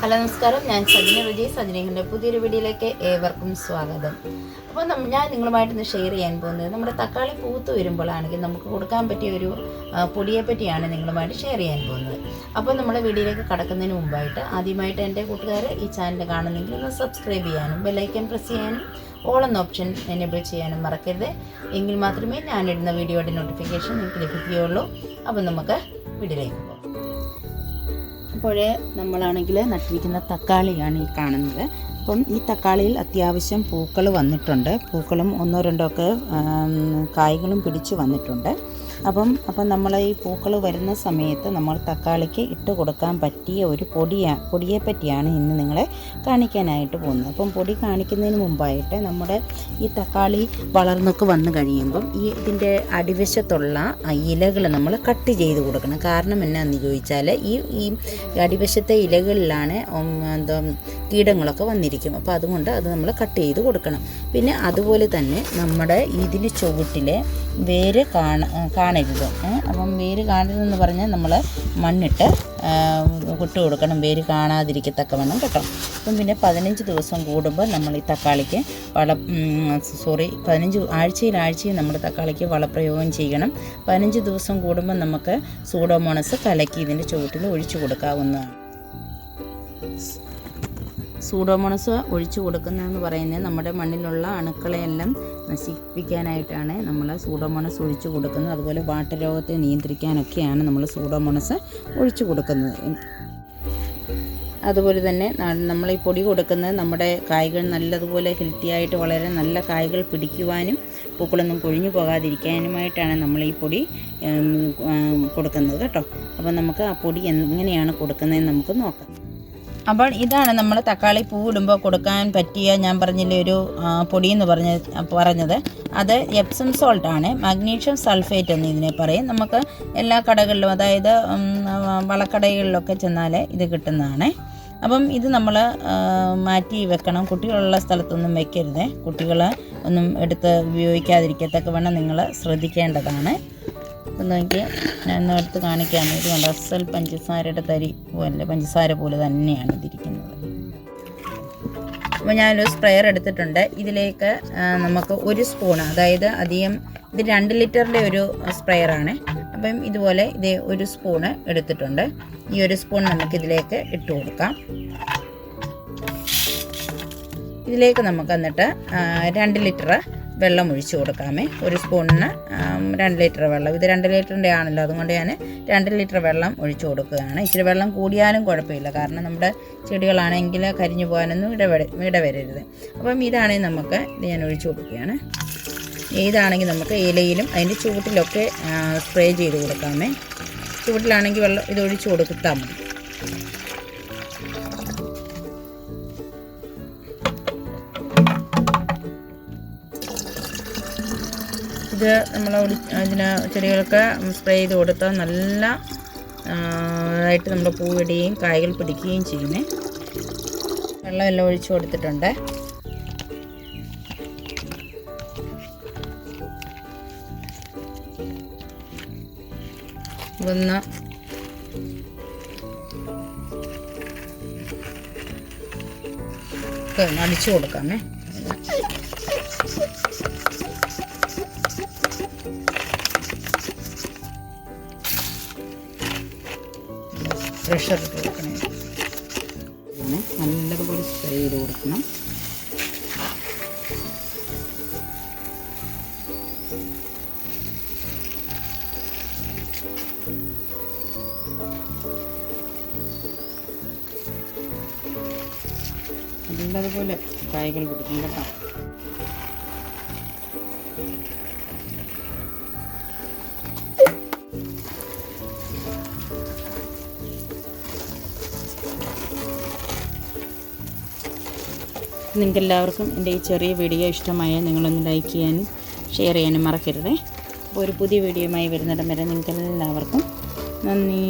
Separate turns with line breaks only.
Hello നമസ്കാരം. ഞാൻ സജിന രുചി സജിനയുടെ പുതിയൊരു വീഡിയോയിലേക്ക് ഏവർക്കും സ്വാഗതം. അപ്പോൾ ഞാൻ നിങ്ങളുമായിട്ട് ഇന്ന് ഷെയർ ചെയ്യാൻ പോകുന്നത് നമ്മുടെ തക്കാളി പൂത്ത് വരുമ്പോഴാണെങ്കിൽ നമുക്ക് കൊടുക്കാൻ പറ്റിയ ഒരു പൊടിയെ പറ്റിയാണ് നിങ്ങളുമായിട്ട് ഷെയർ ചെയ്യാൻ പോകുന്നത്. അപ്പോൾ നമ്മുടെ വീഡിയോയിലേക്ക് കടക്കുന്നതിന് മുമ്പായിട്ട് ആദ്യമായിട്ട് എന്റെ കൂട്ടുകാർ ഈ ചാനൽ കാണുന്നെങ്കിൽ ഒന്ന് സബ്സ്ക്രൈബ് ചെയ്യാനും ബെല്ലൈക്കൻ പ്രസ് ചെയ്യാനും ഓൾ എന്ന ഓപ്ഷൻ എനേബിൾ ചെയ്യാനും മറക്കരുത്. എങ്കിൽ മാത്രമേ ഞാനിടുന്ന വീഡിയോയുടെ നോട്ടിഫിക്കേഷൻ നിങ്ങൾക്ക് ലഭിക്കുകയുള്ളൂ. അപ്പോൾ നമുക്ക് വീഡിയോയിലേക്ക് അപ്പോൾ നമ്മളാണെങ്കിൽ നട്ടിരിക്കുന്ന തക്കാളിയാണ് ഈ കാണുന്നത്. അപ്പം ഈ തക്കാളിയിൽ അത്യാവശ്യം പൂക്കൾ വന്നിട്ടുണ്ട്. പൂക്കളും ഒന്നോ രണ്ടോ ഒക്കെ കായ്കളും പിടിച്ചു വന്നിട്ടുണ്ട്. അപ്പം അപ്പം നമ്മൾ ഈ പൂക്കൾ വരുന്ന സമയത്ത് നമ്മൾ തക്കാളിക്ക് ഇട്ട് കൊടുക്കാൻ പറ്റിയ ഒരു പൊടിയാ പൊടിയെ പറ്റിയാണ് ഇന്ന് നിങ്ങളെ കാണിക്കാനായിട്ട് പോകുന്നത്. അപ്പം പൊടി കാണിക്കുന്നതിന് മുമ്പായിട്ട് നമ്മുടെ ഈ തക്കാളി വളർന്നൊക്കെ വന്നു കഴിയുമ്പം ഈ ഇതിന്റെ അടിവശത്തുള്ള ഇലകൾ നമ്മൾ കട്ട് ചെയ്ത് കൊടുക്കണം. കാരണം എന്നാന്ന് ചോദിച്ചാൽ ഈ ഈ അടിവശത്തെ ഇലകളിലാണ് എന്താ കീടങ്ങളൊക്കെ വന്നിരിക്കും. അപ്പോൾ അതുകൊണ്ട് അത് നമ്മൾ കട്ട് ചെയ്ത് കൊടുക്കണം. പിന്നെ അതുപോലെ തന്നെ നമ്മുടെ ഇതിന് ചുവട്ടിലെ വേര് കാണ കാണരുത്? അപ്പം വേര് കാണരുതെന്ന് പറഞ്ഞാൽ നമ്മൾ മണ്ണിട്ട് കൊട്ട് കൊടുക്കണം. വേര് കാണാതിരിക്കത്തക്കവണ്ണം കേട്ടോ അപ്പം പിന്നെ പതിനഞ്ച് ദിവസം കൂടുമ്പോൾ നമ്മൾ ഈ തക്കാളിക്ക് വള സോറി പതിനഞ്ച് ആഴ്ചയിൽ ആഴ്ചയിൽ നമ്മൾ തക്കാളിക്ക് വളപ്രയോഗം ചെയ്യണം. പതിനഞ്ച് ദിവസം കൂടുമ്പോൾ നമുക്ക് സൂഡോമോണസ് കലക്കി ഇതിന്റെ ചുവട്ടിൽ ഒഴിച്ചു കൊടുക്കാവുന്നതാണ്. സൂഡോമോണസ് ഒഴിച്ചു കൊടുക്കുന്നതെന്ന് പറയുന്നത് നമ്മുടെ മണ്ണിലുള്ള അണുക്കളെയെല്ലാം നശിപ്പിക്കാനായിട്ടാണ് നമ്മൾ സൂഡോമോണസ് ഒഴിച്ചു കൊടുക്കുന്നത്. അതുപോലെ വാട്ടരോഗത്തെ നിയന്ത്രിക്കാനൊക്കെയാണ് നമ്മൾ സൂഡോമോണസ് ഒഴിച്ചു കൊടുക്കുന്നത്. അതുപോലെ തന്നെ നമ്മൾ ഈ പൊടി കൊടുക്കുന്നത് നമ്മുടെ കായ്കൾ നല്ലതുപോലെ ഹെൽത്തി ആയിട്ട് വളരെ നല്ല കായ്കൾ പിടിക്കുവാനും പൂക്കളൊന്നും കൊഴിഞ്ഞു പോകാതിരിക്കാനുമായിട്ടാണ് നമ്മൾ ഈ പൊടി കൊടുക്കുന്നത് കേട്ടോ. അപ്പോൾ നമുക്ക് ആ പൊടി എങ്ങനെയാണ് കൊടുക്കുന്നതെന്ന് നമുക്ക് നോക്കാം. അപ്പോൾ ഇതാണ് നമ്മൾ തക്കാളി പൂ ഇടുമ്പോൾ കൊടുക്കാൻ പറ്റിയ ഞാൻ പറഞ്ഞില്ലേ ഒരു പൊടി എന്ന് പറഞ്ഞ പറഞ്ഞത്. അത് എപ്സം സോൾട്ട് ആണ്. മാഗ്നീഷ്യം സൾഫേറ്റ് എന്ന് ഇതിനെ പറയും. നമുക്ക് എല്ലാ കടകളിലും അതായത് വളക്കടകളിലൊക്കെ ചെന്നാൽ ഇത് കിട്ടുന്നതാണ്. അപ്പം ഇത് നമ്മൾ മാറ്റി വെക്കണം. കുട്ടികളുള്ള സ്ഥലത്തൊന്നും വെക്കരുത്. കുട്ടികൾ ഒന്നും എടുത്ത് ഉപയോഗിക്കാതിരിക്കത്തക്ക വേണം നിങ്ങൾ ശ്രദ്ധിക്കേണ്ടതാണ്. ഒന്ന് നോക്കി ഞാൻ എടുത്ത് കാണിക്കാം ഇത് കണ്ട അസൽ പഞ്ചസാരയുടെ തരി പോലെ പഞ്ചസാര പോലെ തന്നെയാണ് ഇതിരിക്കുന്നത്. അപ്പോൾ ഞാനൊരു സ്പ്രെയർ എടുത്തിട്ടുണ്ട്. ഇതിലേക്ക് നമുക്ക് ഒരു സ്പൂൺ അതായത് അധികം ഇത് രണ്ട് ലിറ്ററിന്റെ ഒരു സ്പ്രെയറാണ് അപ്പം ഇതുപോലെ ഇത് ഒരു സ്പൂണ് എടുത്തിട്ടുണ്ട്. ഈ ഒരു സ്പൂൺ നമുക്കിതിലേക്ക് ഇട്ട് കൊടുക്കാം. ഇതിലേക്ക് നമുക്ക് എന്നിട്ട് രണ്ട് ലിറ്റർ വെള്ളം ഒഴിച്ചു കൊടുക്കാമേ. ഒരു സ്പൂണിന് രണ്ട് ലിറ്റർ വെള്ളം. ഇത് രണ്ട് ലിറ്ററിന്റെ ആണല്ലോ. അതുകൊണ്ട് ഞാൻ രണ്ട് ലിറ്റർ വെള്ളം ഒഴിച്ചു കൊടുക്കുകയാണ്. ഇച്ചിരി വെള്ളം കൂടിയാലും കുഴപ്പമില്ല. കാരണം നമ്മുടെ ചെടികളാണെങ്കിൽ കരിഞ്ഞു പോകാനൊന്നും ഇടവര ഇടവരരുത്. അപ്പം ഇതാണെങ്കിൽ നമുക്ക് ഇത് ഞാൻ ഒഴിച്ചു കൊടുക്കുകയാണ്. ഇതാണെങ്കിൽ നമുക്ക് ഇലയിലും അതിന്റെ ചുവട്ടിലൊക്കെ സ്പ്രേ ചെയ്ത് കൊടുക്കാമേ. ചുവട്ടിലാണെങ്കിൽ വെള്ളം ഇത് ഒഴിച്ചു കൊടുത്താൽ മതി. ഇത് നമ്മൾ ഇതിന് ചെടികൾക്ക് സ്പ്രേ ചെയ്ത് കൊടുത്താൽ നല്ല ആയിട്ട് നമ്മുടെ പൂവിടുകയും കായ്കൾ പിടിക്കുകയും ചെയ്യുന്നേ. വെള്ളമെല്ലാം ഒഴിച്ചു കൊടുത്തിട്ടുണ്ട്. ഒന്ന് അടിച്ചു കൊടുക്കാമേ. പ്രഷർ ഇട്ട് നല്ലതുപോലെ സ്പ്രേ ചെയ്ത് കൊടുക്കണം. നല്ലതുപോലെ കായ്കൾ പിടിക്കും കേട്ടോ. നിങ്ങൾക്ക് എല്ലാവർക്കും എന്റെ ഈ ചെറിയ വീഡിയോ ഇഷ്ടമായാൽ നിങ്ങളൊന്ന് ലൈക്ക് ചെയ്യാനും ഷെയർ ചെയ്യാനും മറക്കരുതേ. അപ്പോൾ ഒരു പുതിയ വീഡിയോയുമായി വരുന്നിടം വരെ നിങ്ങൾക്ക് എല്ലാവർക്കും നന്ദി.